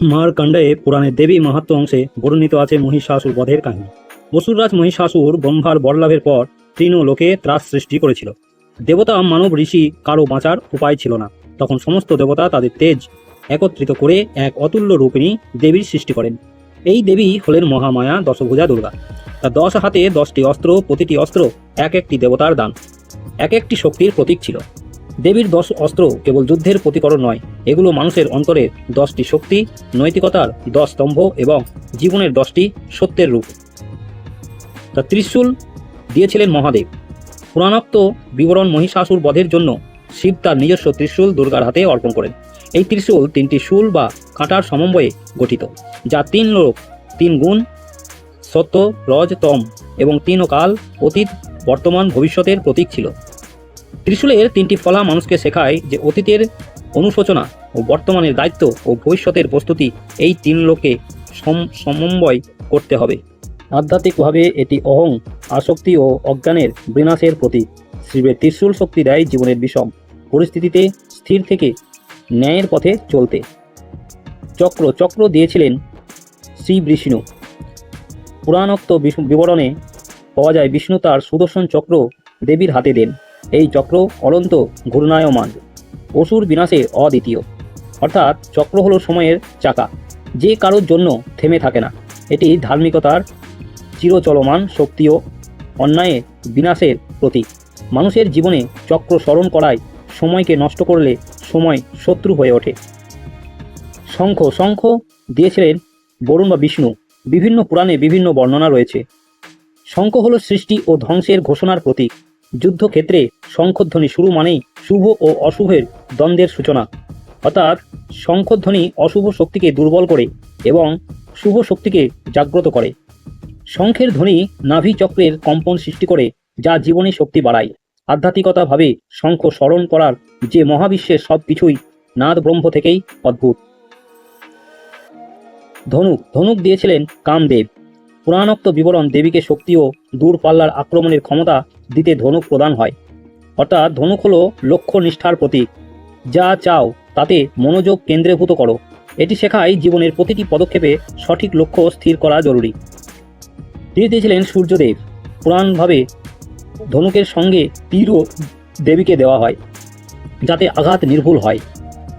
মারকাণ্ডে পুরাণে দেবী মাহাত্ম অংশে বর্ণিত আছে মহিষাসুর বধের কাহিনী। অসুররাজ মহিষাসুর ব্রহ্মার বরলাভের পর তৃণ লোকে ত্রাস সৃষ্টি করেছিল। দেবতা মানব ঋষি কারও বাঁচার উপায় ছিল না। তখন সমস্ত দেবতা তাদের তেজ একত্রিত করে এক অতুল্য রূপিণী দেবীর সৃষ্টি করেন। এই দেবী হলেন মহামায়া দশভুজা দুর্গা। তার দশ হাতে দশটি অস্ত্র, প্রতিটি অস্ত্র এক একটি দেবতার দান। এক একটি শক্তির প্রতীক ছিল। দেবীর দশ অস্ত্র কেবল যুদ্ধের প্রতিকরণ নয়, এগুলো মানুষের অন্তরের দশটি শক্তি, নৈতিকতার দশ স্তম্ভ এবং জীবনের দশটি সত্যের রূপ। তা ত্রিশূল দিয়েছিলেন মহাদেব। পুরাণাক্ত বিবরণ মহিষাসুর বধের জন্য শিব তার নিজস্ব ত্রিশূল দুর্গার হাতে অর্পণ করেন। এই ত্রিশূল তিনটি শুল বা কাঁটার সমন্বয়ে গঠিত, যা তিন লোক, তিন গুণ, সত্য, রজ, তম এবং তিন কাল অতীত, বর্তমান, ভবিষ্যতের প্রতীক ছিল। ত্রিশূলের তিনটি ফলা মানুষকে শেখায় যে অতীতের অনুশোচনা ও বর্তমানের দায়িত্ব ও ভবিষ্যতের প্রস্তুতি এই তিন লোকে সম- সমন্বয় করতে হবে। আধ্যাত্মিকভাবে এটি অহং, আসক্তি ও অজ্ঞানের বিনাশের প্রতীক। শিবের ত্রিশূল শক্তি দেয় জীবনের বিষম পরিস্থিতিতে স্থির থেকে ন্যায়ের পথে চলতে। চক্র চক্র দিয়েছিলেন শ্রী বিষ্ণু। পুরাণোক্ত বিবরণে পাওয়া যায় বিষ্ণু তার সুদর্শন চক্র দেবীর হাতে দেন। এই চক্র অনন্ত ঘূর্ণায়মান। অসুর বিনাশে অদ্বিতীয়। অর্থাৎ চক্র হলো সময়ের চাকা। যে কারোর জন্য থেমে থাকে না। এটি ধার্মিকতার চিরচলমান শক্তি ও অন্যায়ের বিনাশের প্রতীক। মানুষের জীবনে চক্র স্মরণ করায় সময়কে নষ্ট করলে সময় শত্রু হয়ে ওঠে। শঙ্খ শঙ্খ, দিয়েছিলেন বরুণ বা বিষ্ণু। বিভিন্ন পুরাণে বিভিন্ন বর্ণনা রয়েছে। শঙ্খ হলো সৃষ্টি ও ধ্বংসের ঘোষণার প্রতীক। যুদ্ধক্ষেত্রে শঙ্খধ্বনি শুরু মানেই শুভ ও অশুভের দ্বন্দ্বের সূচনা। অর্থাৎ শঙ্খধ্বনি অশুভ শক্তিকে দুর্বল করে এবং শুভ শক্তিকে জাগ্রত করে। শঙ্খের ধ্বনি নাভি চক্রের কম্পন সৃষ্টি করে, যা জীবনে শক্তি বাড়ায়। আধ্যাত্মিকতাভাবে শঙ্খ স্মরণ করার যে মহাবিশ্বের সব কিছুই নাদ ব্রহ্ম থেকেই অদ্ভুত। ধনুক ধনুক দিয়েছিলেন কামদেব। পুরাণোক্ত বিবরণ দেবীকে শক্তি ও দূরপাল্লার আক্রমণের ক্ষমতা দিতে ধনুক প্রদান হয়। অর্থাৎ ধনুক হলো লক্ষ্য নিষ্ঠার প্রতীক। যা চাও তাতে মনোযোগ কেন্দ্রীভূত করো। এটি শেখায় জীবনের প্রতিটি পদক্ষেপে সঠিক লক্ষ্য স্থির করা জরুরি। তীর দিয়েছিলেন সূর্যদেব। পুরাণভাবে ধনুকের সঙ্গে তীরও দেবীকে দেওয়া হয়, যাতে আঘাত নির্ভুল হয়।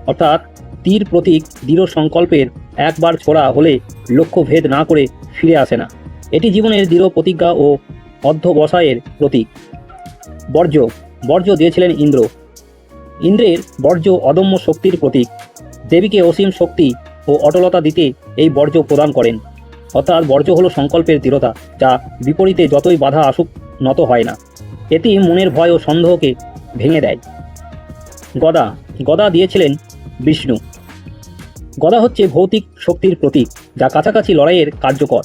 অর্থাৎ তীর প্রতীক দৃঢ় সংকল্পের একবার ছোড়া হলে লক্ষ্য ভেদ না করে ফিরে আসে না। এটি জীবনের দৃঢ় প্রতিজ্ঞা ও অধ্যবসায়ের প্রতীক। বর্জ্য বর্জ্য দিয়েছিলেন ইন্দ্র। ইন্দ্রের বর্জ্য অদম্য শক্তির প্রতীক। দেবীকে অসীম শক্তি ও অটলতা দিতে এই বর্জ্য প্রদান করেন। অর্থাৎ বর্জ্য হলো সংকল্পের দৃঢ়তা, যা বিপরীতে যতই বাধা আসুক, নত হয় না। এটি মনের ভয় ও সন্দেহকে ভেঙে দেয়। গদা গদা দিয়েছিলেন বিষ্ণু। গদা হচ্ছে ভৌতিক শক্তির প্রতীক, যা কাছাকাছি লড়াইয়ের কার্যকর।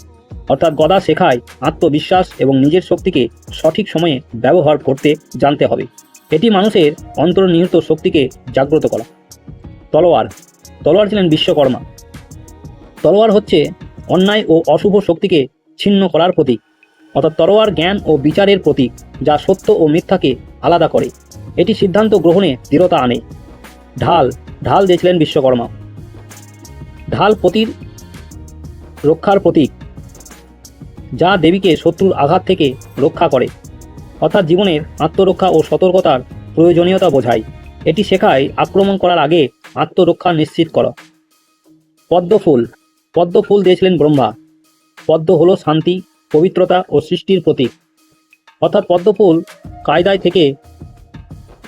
অর্থাৎ গদা শেখায় আত্মবিশ্বাস এবং নিজের শক্তিকে সঠিক সময়ে ব্যবহার করতে জানতে হবে। এটি মানুষের অন্তর্নিহিত শক্তিকে জাগ্রত করা। তলোয়ার। তলোয়ার ছিলেন বিশ্বকর্মা। তলোয়ার হচ্ছে অন্যায় ও অশুভ শক্তিকে ছিন্ন করার প্রতীক। অর্থাৎ তলোয়ার জ্ঞান ও বিচারের প্রতীক, যা সত্য ও মিথ্যাকে আলাদা করে। এটি সিদ্ধান্ত গ্রহণে দৃঢ়তা আনে। ঢাল। ঢাল দিয়েছিলেন বিশ্বকর্মা। ঢাল প্রতির রক্ষার প্রতীক। যা দেবীকে শত্রুর আঘাত থেকে রক্ষা করে। অর্থাৎ জীবনের আত্মরক্ষা ও সতর্কতার প্রয়োজনীয়তা বোঝায়। এটি শেখায় আক্রমণ করার আগে আত্মরক্ষা নিশ্চিত করা। পদ্মফুল। পদ্মফুল দিয়েছিলেন ব্রহ্মা। পদ্ম হলো শান্তি, পবিত্রতা ও সৃষ্টির প্রতীক। অর্থাৎ পদ্মফুল কায়দায় থেকে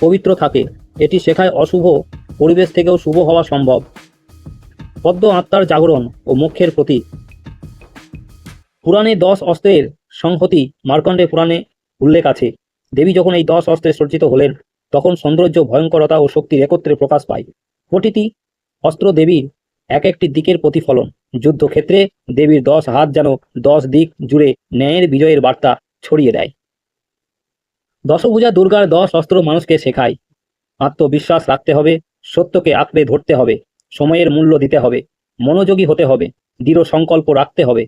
পবিত্র থাকে। এটি শেখায় অশুভ পরিবেশ থেকেও শুভ হওয়া সম্ভব। পদ্ম আত্মার জাগরণ ও মোক্ষের প্রতীক। পুরাণে দশ অস্ত্রের সংহতি মার্কণ্ডে পুরাণে উল্লেখ আছে। দেবী যখন এই দশ অস্ত্রে সজ্জিত হলেন, তখন সৌন্দর্য, ভয়ঙ্করতা ও শক্তির একত্রে প্রকাশ পায়। প্রতিটি অস্ত্র দেবীর এক একটি দিকের প্রতিফলন। যুদ্ধক্ষেত্রে দেবীর দশ হাত যেন দশ দিক জুড়ে ন্যায়ের বিজয়ের বার্তা ছড়িয়ে দেয়। দশভুজা দুর্গার দশ অস্ত্র মানুষকে শেখায়। আত্মবিশ্বাস রাখতে হবে, সত্যকে আঁকড়ে ধরতে হবে, সময়ের মূল্য দিতে হবে, মনোযোগী হতে হবে, দৃঢ় সংকল্প রাখতে হবে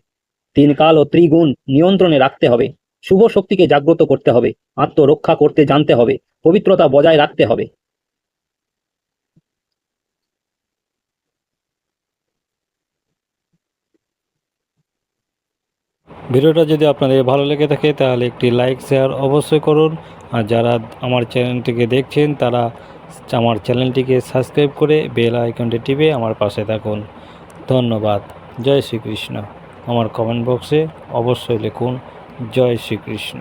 তিন কাল ও ত্রিগুণ নিয়ন্ত্রণে রাখতে হবে। শুভ শক্তিকে জাগ্রত করতে হবে। আত্মরক্ষা করতে জানতে হবে। পবিত্রতা বজায় রাখতে হবে। ভিডিওটা যদি আপনাদের ভালো লেগে থাকে, তাহলে একটি লাইক, শেয়ার অবশ্যই করুন। আর যারা আমার চ্যানেলটিকে দেখছেন, তারা আমার চ্যানেলটিকে সাবস্ক্রাইব করে বেল আইকনটি টিপে আমার পাশে থাকুন। ধন্যবাদ। জয় শ্রীকৃষ্ণ। আমার কমেন্ট বক্সে অবশ্যই লিখুন জয় শ্রীকৃষ্ণ।